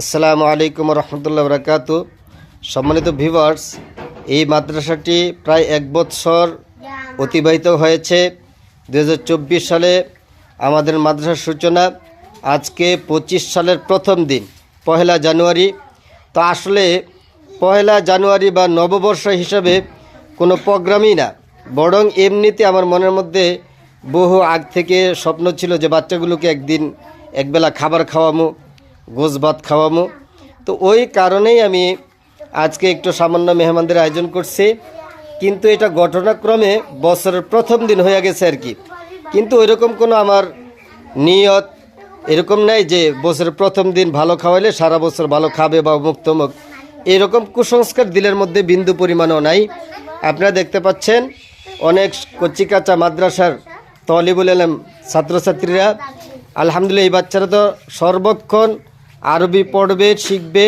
আসসালামু আলাইকুম রহমতুল্লাহ বরকাত। সম্মানিত ভিভার্স এই মাদ্রাসাটি প্রায় এক বৎসর অতিবাহিত হয়েছে। দু হাজার চব্বিশ সালে আমাদের মাদ্রাসার সূচনা, আজকে পঁচিশ সালের প্রথম দিন, পহেলা জানুয়ারি। তো আসলে পহেলা জানুয়ারি বা নববর্ষ হিসাবে কোনো প্রোগ্রামই না, বরং এমনিতে আমার মনের মধ্যে বহু আগ থেকে স্বপ্ন ছিল যে বাচ্চাগুলোকে একদিন একবেলা খাবার খাওয়ামো। গোছ ভাত খাওয়ামো। তো ওই কারণেই আমি আজকে একটু সামান্য মেহমানদের আয়োজন করছি। কিন্তু এটা ঘটনাক্রমে বছরের প্রথম দিন হয়ে গেছে আর কি। কিন্তু ওইরকম কোনো আমার নিয়ত এরকম নাই যে বছরের প্রথম দিন ভালো খাওয়াইলে সারা বছর ভালো খাবে বা মুক্তমুখ। এরকম কুসংস্কার দিলের মধ্যে বিন্দু পরিমাণও নাই। আপনারা দেখতে পাচ্ছেন অনেক কচিকাচা মাদ্রাসার তলিবুল এলাম ছাত্রছাত্রীরা। আলহামদুলিল্লাহ, এই বাচ্চারা তো সর্বক্ষণ আরবি পড়বে, শিখবে,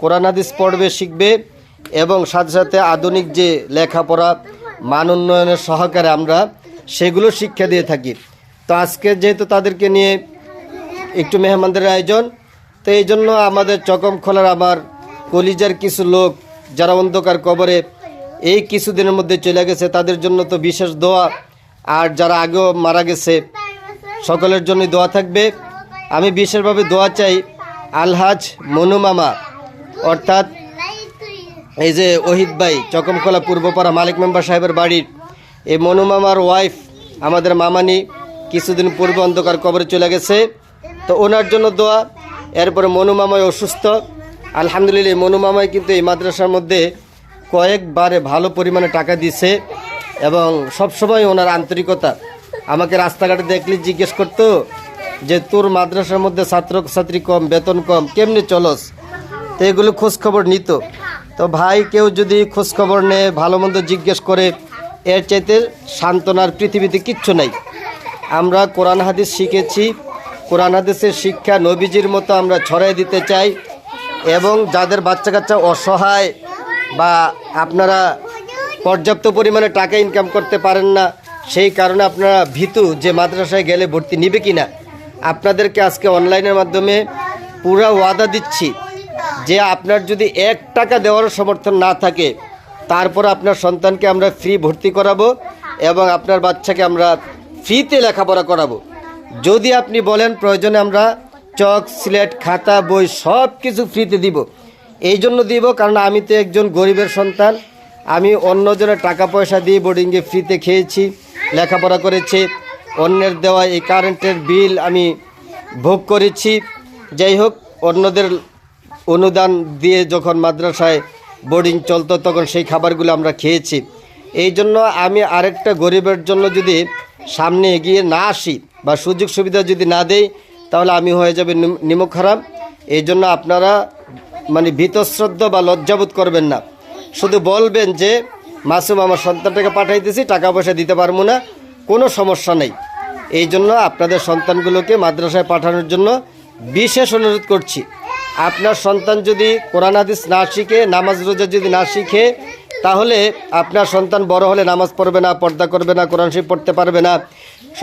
কোরআন হাদিস পড়বে, শিখবে এবং সাথে সাথে আধুনিক যে লেখাপড়া, মান উন্নয়নের সহকারে আমরা সেগুলো শিক্ষা দিয়ে থাকি। তো আজকে যেহেতু তাদেরকে নিয়ে একটু মেহমানদের আয়োজন, তো এই জন্য আমাদের চকম খোলার আমার কলিজার কিছু লোক যারা অন্ধকার কবরে এই কিছুদিনের মধ্যে চলে গেছে, তাদের জন্য তো বিশেষ দোয়া। আর যারা আগেও মারা গেছে, সকলের জন্য দোয়া থাকবে। আমি বিশেষভাবে দোয়া চাই আলহাজ মনু মামা, অর্থাৎ এই যে ওহিদ ভাই চকমকলা পূর্বপাড়া মালিক মেম্বার সাহেবের বাড়ির এই মনু মামার ওয়াইফ আমাদের মামানি কিছুদিন পূর্বে অন্ধকার কবরে চলে গেছে। তো ওনার জন্য দোয়া, এরপরে মনু মামাই অসুস্থ। আলহামদুলিল্লাহ, এই মনু মামাই কিন্তু এই মাদ্রাসার মধ্যে কয়েকবারে ভালো পরিমাণে টাকা দিছে এবং সবসময় ওনার আন্তরিকতা। আমাকে রাস্তাঘাটে দেখলে জিজ্ঞেস করতো যে তোর মাদ্রাসার মধ্যে ছাত্র ছাত্রী কম, বেতন কম, কেমনি চলস? তো এগুলো খোঁজখবর নিত। তো ভাই কেউ যদি খোঁজখবর নেয়, ভালো মন্দ জিজ্ঞেস করে, এর চাইতে সান্ত্বনার পৃথিবীতে কিচ্ছু নাই। আমরা কোরআন হাদিস শিখেছি। কোরআন হাদিসের শিক্ষা নবীজির মতো আমরা ছড়াই দিতে চাই এবং যাদের বাচ্চা কাচ্চা অসহায় বা আপনারা পর্যাপ্ত পরিমাণে টাকা ইনকাম করতে পারেন না, সেই কারণে আপনারা ভীতু যে মাদ্রাসায় গেলে ভর্তি নিবে কি না আপনাদেরকে আজকে অনলাইনের মাধ্যমে পুরা ওয়াদা দিচ্ছি যে আপনার যদি এক টাকা দেওয়ার সমর্থন না থাকে, তারপর আপনার সন্তানকে আমরা ফ্রি ভর্তি করাবো এবং আপনার বাচ্চাকে আমরা ফ্রিতে লেখাপড়া করাবো। যদি আপনি বলেন প্রয়োজনে আমরা চক, সিলেট, খাতা, বই সব কিছু ফ্রিতে দিব। এই জন্য দিব, কারণ আমি তো একজন গরিবের সন্তান। আমি অন্যজনের টাকা পয়সা দিয়ে বোর্ডিংয়ে ফ্রিতে খেয়েছি, লেখাপড়া করেছি। অন্যের দেওয়া এই কারেন্টের বিল আমি ভোগ করেছি। যাই হোক, অন্যদের অনুদান দিয়ে যখন মাদ্রাসায় বোর্ডিং চলতো, তখন সেই খাবারগুলো আমরা খেয়েছি। এই জন্য আমি আরেকটা গরিবের জন্য যদি সামনে এগিয়ে না আসি বা সুযোগ সুবিধা যদি না দেই, তাহলে আমি হয়ে যাবে নিম- নিমক হারাম। এই জন্য আপনারা মানে ভীতশ্রদ্ধ বা লজ্জাবোধ করবেন না। শুধু বলবেন যে, মাসুম, আমার সন্তানটাকে পাঠাইতেছি, টাকা পয়সা দিতে পারব না, কোনো সমস্যা নেই। এই জন্য আপনাদের সন্তানগুলোকে মাদ্রাসায় পাঠানোর জন্য বিশেষ অনুরোধ করছি। আপনার সন্তান যদি কোরআন হাদিস না শিখে, নামাজ রোজা যদি না শিখে, তাহলে আপনার সন্তান বড় হলে নামাজ পড়বে না, পর্দা করবে না, কোরআন শরীফ পড়তে পারবে না।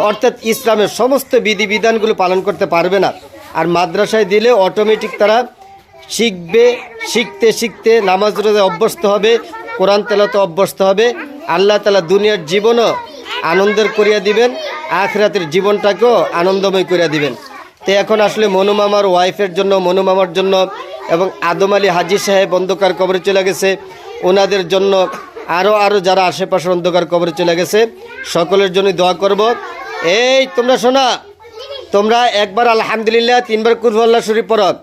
অর্থাৎ ইসলামের সমস্ত বিধিবিধানগুলো পালন করতে পারবে না। আর মাদ্রাসায় দিলে অটোমেটিক তারা শিখবে, শিখতে শিখতে নামাজ রোজা অভ্যস্ত হবে, কোরআন তেলাতে অভ্যস্ত হবে। আল্লাহ তালা দুনিয়ার জীবনও আনন্দের করিয়া দিবেন। আখরাতের জীবনটাকেও আনন্দময় করে দিবেন। তো এখন আসলে মনু মামার ওয়াইফের জন্য, মনু মামার জন্য এবং আদম আলী হাজি সাহেব অন্ধকার কবরে চলে গেছে। ওনাদের জন্য আরও আরও যারা আশেপাশের অন্ধকার কবরে চলে গেছে, সকলের জন্য দোয়া করব। এই, তোমরা শোনা, তোমরা একবার আলহামদুলিল্লাহ তিনবার কুরবাল্লাহ শরীফ পড়ো।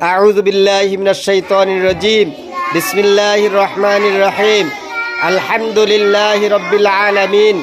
আউযু বিল্লাহি মিনাশ শাইতানির রাজিম। বিসমিল্লাহির রহমানির রহিম। আলহামদুলিল্লাহি রাব্বিল আলামিন।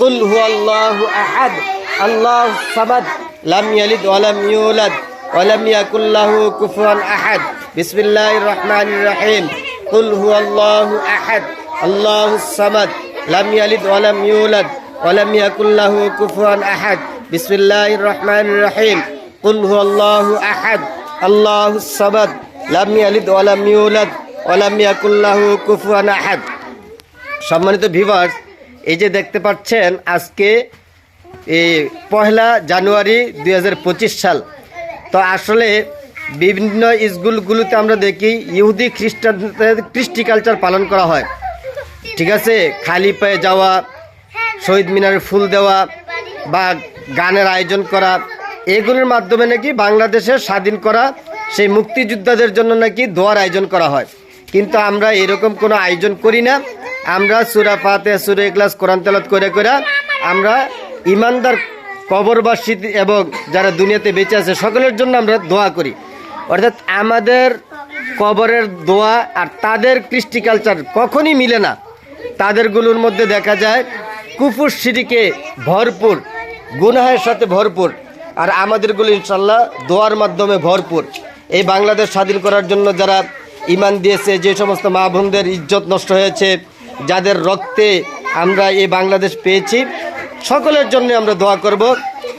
قل هو الله أحد الله الصمد لم يلد ولم يولد ولم يكن له كفوا أحد বিসমিল্লাহির রহমানির রহিম কুল হুয়াল্লাহু আহাদ আল্লাহুস সামাদ লাম ইয়ালিদ ওয়া লাম ইউলাদ ওয়া লাম ইয়াকুল লাহু কুফুয়ান আহাদ বিসমিল্লাহির রহমানির রহিম কুল হুয়াল্লাহু আহাদ আল্লাহুস সামাদ লাম ইয়ালিদ ওয়া লাম ইউলাদ ওয়া লাম ইয়াকুল লাহু কুফুয়ান আহাদ সম্মানিত ভিভার্স এই যে দেখতে পাচ্ছেন, আজকে এই পহেলা জানুয়ারি দু হাজার পঁচিশ সাল। তো আসলে বিভিন্ন স্কুলগুলোতে আমরা দেখি ইহুদি খ্রিস্টানদের কৃষ্টি কালচার পালন করা হয়। ঠিক আছে? খালি পায়ে যাওয়া, শহীদ মিনারে ফুল দেওয়া বা গানের আয়োজন করা, এগুলোর মাধ্যমে নাকি বাংলাদেশের স্বাধীন করা সেই মুক্তিযোদ্ধাদের জন্য নাকি দোয়ার আয়োজন করা হয়। কিন্তু আমরা এরকম কোনো আয়োজন করি না। আমরা সুরা ফাতে সুরে ক্লাস কোরআন তেলত করে করে আমরা ইমানদার কবরবাসী এবং যারা দুনিয়াতে বেঁচে আছে, সকলের জন্য আমরা দোয়া করি। অর্থাৎ আমাদের কবরের দোয়া আর তাদের কৃষ্টি কালচার কখনই মিলে না। তাদেরগুলোর মধ্যে দেখা যায় কুফুর সিঁড়িকে ভরপুর, গুনাহের সাথে ভরপুর আর আমাদেরগুলো ইনশাল্লাহ দোয়ার মাধ্যমে ভরপুর। এই বাংলাদেশ স্বাধীন করার জন্য যারা ইমান দিয়েছে, যে সমস্ত মা বোনদের ইজ্জত নষ্ট হয়েছে যাদের রক্তে আমরা এই বাংলাদেশ পেয়েছি, সকলের জন্য আমরা দোয়া করব।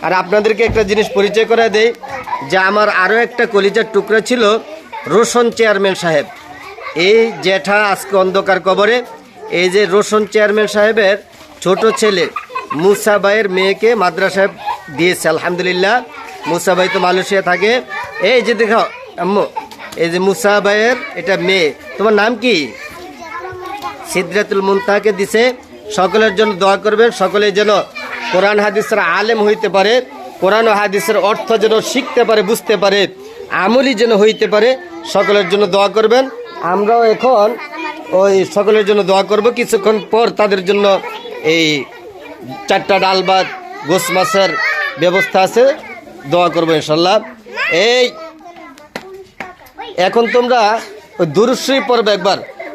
আর আপনাদেরকে একটা জিনিস পরিচয় করে দেই, যে আমার আরও একটা কলিজার টুকরা ছিল রোশন চেয়ারম্যান সাহেব। এই জ্যাঠা আজকে অন্ধকার কবরে, এই যে রোশন চেয়ারম্যান সাহেবের ছোট ছেলে মুসাবাইয়ের মেয়েকে মাদ্রাসায় দিয়েছে, আলহামদুলিল্লাহ। মুসাবাই তো মালয়েশিয়া থাকে। এই যে দেখো, আম্মু, এই যে মুসাবাইয়ের এটা মেয়ে, তোমার নাম কি? সিদ্রাতুল মুনতাহাকে দিছে। সকলের জন্য দোয়া করবেন। সকলে যেন কোরআন হাদিসের আলেম হইতে পারে, কোরআন হাদিসের অর্থ যেন শিখতে পারে, বুঝতে পারে আমলি যেন হইতে পারে, সকলের জন্য দোয়া করবেন। আমরাও এখন ওই সকলের জন্য দোয়া করব। কিছুক্ষণ পর তাদের জন্য এই চারটা ডাল ভাত, গোস মাছের ব্যবস্থা আছে। দোয়া করব ইনশাল্লাহ এই, এখন তোমরা দুরুশ্রী পড়বে একবার।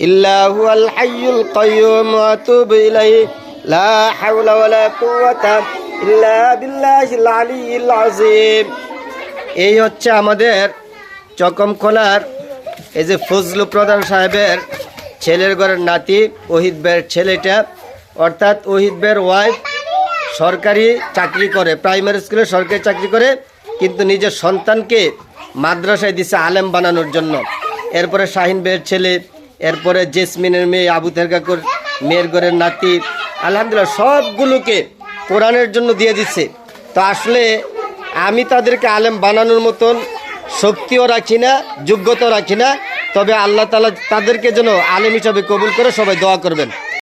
إلا هو الحي القيوم وأتوب إليه لا حول ولا قوة إلا بالله العلي العظيم এই হচ্ছে আমাদের চকমখোলার এই যে ফজলু প্রধান সাহেবের ছেলের ঘরের নাতি, ওহিদ বের ছেলেটা। অর্থাৎ ওহিদ বের ওয়াইফ সরকারি চাকরি করে প্রাইমারি স্কুলে সরকারি চাকরি করে, কিন্তু নিজের সন্তানকে মাদ্রাসায় দিছে আলেম বানানোর জন্য। এরপরে শাহিন বের ছেলে এরপরে জেসমিনের মেয়ে আবু তেরকাকুর মেয়ের ঘরের নাতি, আলহামদুলিল্লাহ সবগুলোকে কোরআনের জন্য দিয়ে দিচ্ছে। তো আসলে আমি তাদেরকে আলেম বানানোর মতন, শক্তিও রাখি না, যোগ্যতাও রাখি না, তবে আল্লাহ তালা তাদেরকে যেন আলেম হিসাবে কবুল করে সবাই দোয়া করবেন।